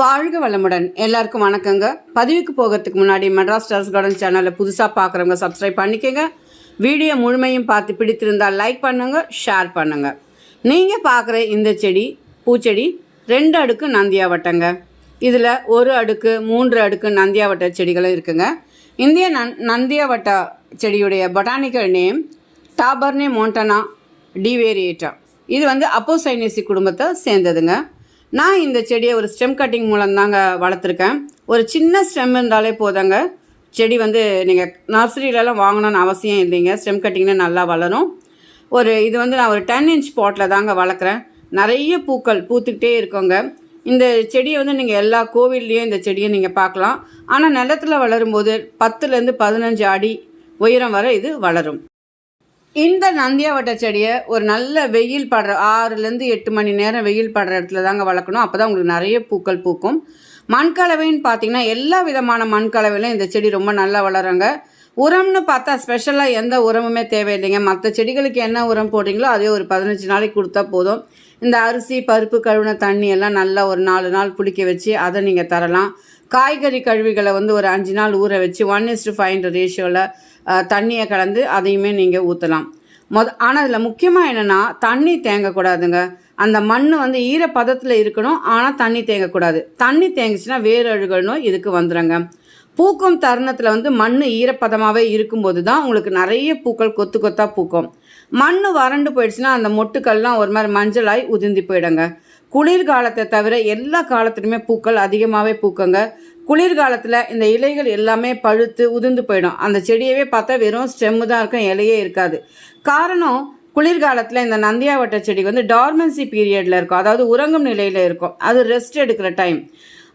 வாழ்க வளமுடன். எல்லாருக்கும் வணக்கங்க. பதிவுக்கு போகிறதுக்கு முன்னாடி மெட்ராஸ் ஸ்டார்ஸ் கார்டன் சேனலை புதுசாக பார்க்குறவங்க சப்ஸ்கிரைப் பண்ணிக்கோங்க. வீடியோ முழுமையும் பார்த்து பிடித்திருந்தால் லைக் பண்ணுங்க ஷேர் பண்ணுங்க. நீங்கள் பார்க்குற இந்த செடி பூச்செடி ரெண்டு அடுக்கு நந்தியாவட்டங்க. இதில் ஒரு அடுக்கு மூன்று அடுக்கு நந்தியாவட்ட செடிகளும் இருக்குங்க. இந்திய நன் நந்தியாவட்டா செடியுடைய பொட்டானிக்கல் நேம் டாபர்னே மோண்டனா டிவேரியேட்டா. இது வந்து அப்போசைனேசி குடும்பத்தை சேர்ந்ததுங்க. நான் இந்த செடியை ஒரு ஸ்டெம் கட்டிங் மூலம் தாங்க வளர்த்துருக்கேன். ஒரு சின்ன ஸ்டெம் இருந்தாலே போதாங்க. செடி வந்து நீங்கள் நர்சரியிலலாம் வாங்கணும்னு அவசியம் இல்லைங்க. ஸ்டெம் கட்டிங்னா நல்லா வளரும். ஒரு இது வந்து நான் ஒரு டென் இன்ச் பாட்டில் தாங்க வளர்க்குறேன். நிறைய பூக்கள் பூத்துக்கிட்டே இருக்கோங்க. இந்த செடியை வந்து நீங்கள் எல்லா கோவில்லையும் இந்த செடியை நீங்கள் பார்க்கலாம். ஆனால் நிலத்தில் வளரும்போது பத்துலேருந்து பதினஞ்சு அடி உயரம் வரை இது வளரும். இந்த நந்தியாவட்ட செடியை ஒரு நல்ல வெயில் படுற ஆறுலேருந்து எட்டு மணி நேரம் வெயில் படுற இடத்துல தாங்க வளர்க்கணும். அப்போ தான் உங்களுக்கு நிறைய பூக்கள் பூக்கும். மண்கலவைன்னு பார்த்தீங்கன்னா எல்லா விதமான மண்கலவையிலும் இந்த செடி ரொம்ப நல்லா வளருங்க. உரம்னு பார்த்தா ஸ்பெஷலாக எந்த உரமுமே தேவையில்லைங்க. மற்ற செடிகளுக்கு என்ன உரம் போடுறீங்களோ அதே ஒரு பதினஞ்சு நாளைக்கு கொடுத்தா போதும். இந்த அரிசி பருப்பு கழுவின தண்ணி எல்லாம் நல்லா ஒரு நாலு நாள் புளிக்க வச்சு அதை நீங்கள் தரலாம். காய்கறி கழுவிகளை வந்து ஒரு அஞ்சு நாள் ஊற வச்சு ஒன் இஸ்டு ஃபைவ் ரேஷியோவில் தண்ணியை கலந்து அதையுமே நீங்கள் ஊற்றலாம் மொத ஆனால் இதில் முக்கியமாக என்னென்னா தண்ணி தேங்கக்கூடாதுங்க. அந்த மண் வந்து ஈரப்பதத்தில் இருக்கணும் ஆனால் தண்ணி தேங்கக்கூடாது. தண்ணி தேங்குச்சுன்னா வேரழுகல் நோய் இதுக்கு வந்துடுங்க பூக்கும் தருணத்தில் வந்து மண் ஈரப்பதமாகவே இருக்கும்போது தான் உங்களுக்கு நிறைய பூக்கள் கொத்து கொத்தாக பூக்கும். மண் வறண்டு போயிடுச்சுன்னா அந்த மொட்டுக்கள்லாம் ஒரு மாதிரி மஞ்சளாய் உதிர்ந்து போயிடுங்க. குளிர்காலத்தை தவிர எல்லா காலத்துலையுமே பூக்கள் அதிகமாகவே பூக்குங்க. குளிர்காலத்தில் இந்த இலைகள் எல்லாமே பழுத்து உதிர்ந்து போயிடும். அந்த செடியவே பார்த்தா வெறும் ஸ்டெம்மு தான் இருக்கும் இலையே இருக்காது. காரணம் குளிர்காலத்தில் இந்த நந்தியாவட்ட செடி வந்து டார்மன்சி பீரியடில் இருக்கும். அதாவது உறங்கும் நிலையில் இருக்கும். அது ரெஸ்ட் எடுக்கிற டைம்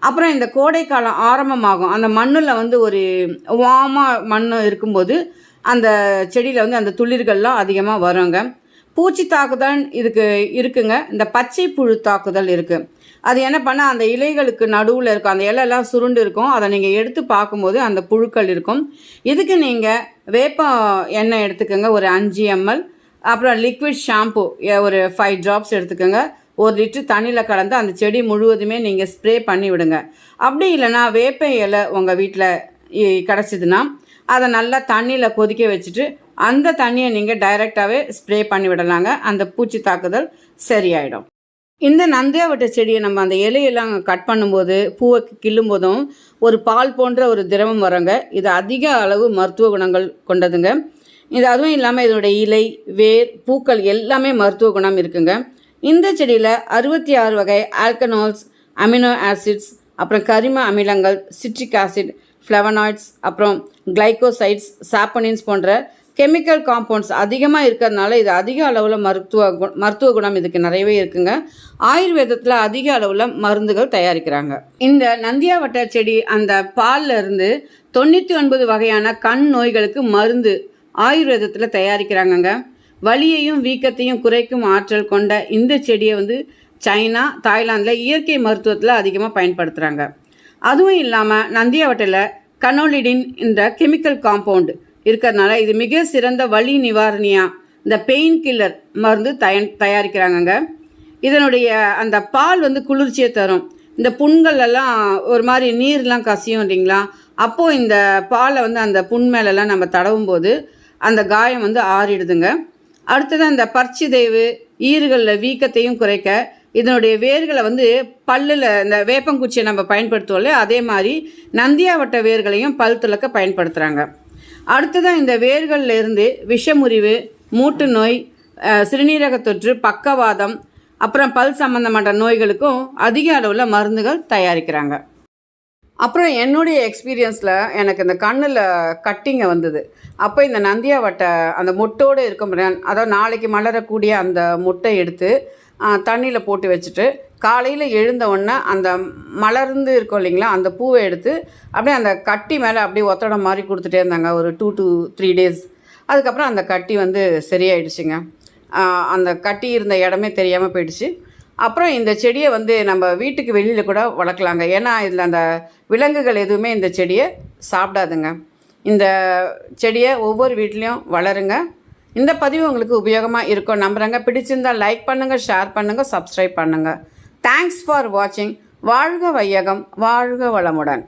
அப்புறம் இந்த கோடை காலம் ஆரம்பமாகும். அந்த மண்ணில் வந்து ஒரு வாமாக மண் இருக்கும்போது அந்த செடியில் வந்து அந்த துளிர்கள்லாம் அதிகமாக வருங்க. பூச்சி தாக்குதல் இதுக்கு இருக்குங்க. இந்த பச்சை புழு தாக்குதல் இருக்குது அது என்ன பண்ணால் அந்த இலைகளுக்கு நடுவில் இருக்கும். அந்த இலையெல்லாம் சுருண்டு இருக்கும். அதை நீங்கள் எடுத்து பார்க்கும்போது அந்த புழுக்கள் இருக்கும். இதுக்கு நீங்கள் வேப்பம் எண்ணெய் எடுத்துக்கோங்க. ஒரு அஞ்சு எம்எல். அப்புறம் லிக்விட் ஷாம்பு ஒரு ஃபைவ் ட்ராப்ஸ் எடுத்துக்கோங்க. ஒரு லிட்டர் தண்ணியில் கலந்து அந்த செடி முழுவதுமே நீங்கள் ஸ்ப்ரே பண்ணி விடுங்க. அப்படி இல்லைன்னா வேப்ப இலை உங்கள் வீட்டில் கிடச்சிதுன்னா அதை நல்லா தண்ணியில் கொதிக்க வச்சுட்டு அந்த தண்ணியை நீங்கள் டைரெக்டாகவே ஸ்ப்ரே பண்ணி விடலாங்க. அந்த பூச்சி தாக்குதல் சரியாயிடும். இந்த நந்தியாவட்ட செடியை நம்ம அந்த இலையெல்லாம் கட் பண்ணும்போது பூவை கிள்ளும் போதும் ஒரு பால் போன்ற ஒரு திரவம் வருங்க. இது அதிக அளவு மருத்துவ குணங்கள் கொண்டதுங்க. இது அதுவும் இல்லாமல் இதனுடைய இலை வேர் பூக்கள் எல்லாமே மருத்துவ குணம் இருக்குங்க. இந்த செடியில் அறுபத்தி ஆறு வகை ஆல்கனால்ஸ் அமினோ ஆசிட்ஸ் அப்புறம் கரிம அமிலங்கள் சிட்ரிக் ஆசிட் ஃப்ளவனாய்ட்ஸ் அப்புறம் கிளைகோசைட்ஸ் சாப்பனின்ஸ் போன்ற கெமிக்கல் காம்பவுண்ட்ஸ் அதிகமாக இருக்கிறதுனால இது அதிக அளவில் மருத்துவ கு மருத்துவ குணம் இதுக்கு நிறையவே இருக்குங்க. ஆயுர்வேதத்தில் அதிக அளவில் மருந்துகள் தயாரிக்கிறாங்க. இந்த நந்தியாவட்ட செடி அந்த பாலில் இருந்து தொண்ணூற்றி ஒன்பது வகையான கண் நோய்களுக்கு மருந்து ஆயுர்வேதத்தில் தயாரிக்கிறாங்கங்க. வலியையும் வீக்கத்தையும் குறைக்கும் ஆற்றல் கொண்ட இந்த செடியை வந்து சைனா தாய்லாந்தில் இயற்கை மருத்துவத்தில் அதிகமாக பயன்படுத்துகிறாங்க அதுவும் இல்லாமல் நந்தியாவட்டையில் கனோலிடின் என்ற கெமிக்கல் காம்பவுண்டு இருக்கிறதுனால இது மிக சிறந்த வலி நிவாரணியாக இந்த பெயின் கில்லர் மருந்து தய தயாரிக்கிறாங்கங்க. இதனுடைய அந்த பால் வந்து குளிர்ச்சியை தரும். இந்த புண்கள் எல்லாம் ஒரு மாதிரி நீர்லாம் கசியும் இல்லைங்களா? அப்போது இந்த பாலை வந்து அந்த புண் மேலெல்லாம் நம்ம தடவும் போது அந்த காயம் வந்து ஆறிடுதுங்க. அடுத்தது அந்த பர்ச்சிதைவு ஈறுகளில் வீக்கத்தையும் குறைக்க இதனுடைய வேர்களை வந்து பல்லில் இந்த வேப்பங்குச்சியை நம்ம பயன்படுத்துவோம்ல அதே மாதிரி நந்தியாவட்ட வேர்களையும் பல் துளக்க பயன்படுத்துகிறாங்க அடுத்ததான் இந்த வேர்களில் இருந்து விஷமுறிவு மூட்டு நோய் சிறுநீரக தொற்று பக்கவாதம் அப்புறம் பல் சம்மந்தமான நோய்களுக்கும் அதிக அளவில் மருந்துகள் தயாரிக்கிறாங்க. அப்புறம் என்னுடைய எக்ஸ்பீரியன்ஸில் எனக்கு இந்த கண்ணில் கட்டிங்க வந்தது. அப்போ இந்த நந்தியாவட்டை அந்த முட்டோடு இருக்க முடியாது அதாவது நாளைக்கு மலரக்கூடிய அந்த முட்டை எடுத்து தண்ணியில் போட்டு வச்சுட்டு காலையில் எழுந்த உடனே அந்த மலர்ந்து இருக்கும் இல்லைங்களா அந்த பூவை எடுத்து அப்படியே அந்த கட்டி மேலே அப்படியே ஒத்தடம் மாதிரி கொடுத்துட்டே இருந்தாங்க ஒரு டூ டூ த்ரீ டேஸ் அதுக்கப்புறம் அந்த கட்டி வந்து சரியாயிடுச்சுங்க. அந்த கட்டி இருந்த இடமே தெரியாமல் போயிடுச்சு. அப்புறம் இந்த செடியை வந்து நம்ம வீட்டுக்கு வெளியில் கூட வளர்க்கலாங்க. ஏன்னா இதில் அந்த விலங்குகள் எதுவுமே இந்த செடியை சாப்பிடாதுங்க. இந்த செடியை ஒவ்வொரு வீட்லேயும் வளருங்க. இந்த பதிவு உங்களுக்கு உபயோகமாக இருக்கும். நம்புகிறேங்க பிடிச்சிருந்தா லைக் பண்ணுங்கள் ஷேர் பண்ணுங்கள் சப்ஸ்கிரைப் பண்ணுங்கள் தேங்க்ஸ் ஃபார் வாட்சிங் வாழ்க வையகம் வாழ்க வளமுடன்.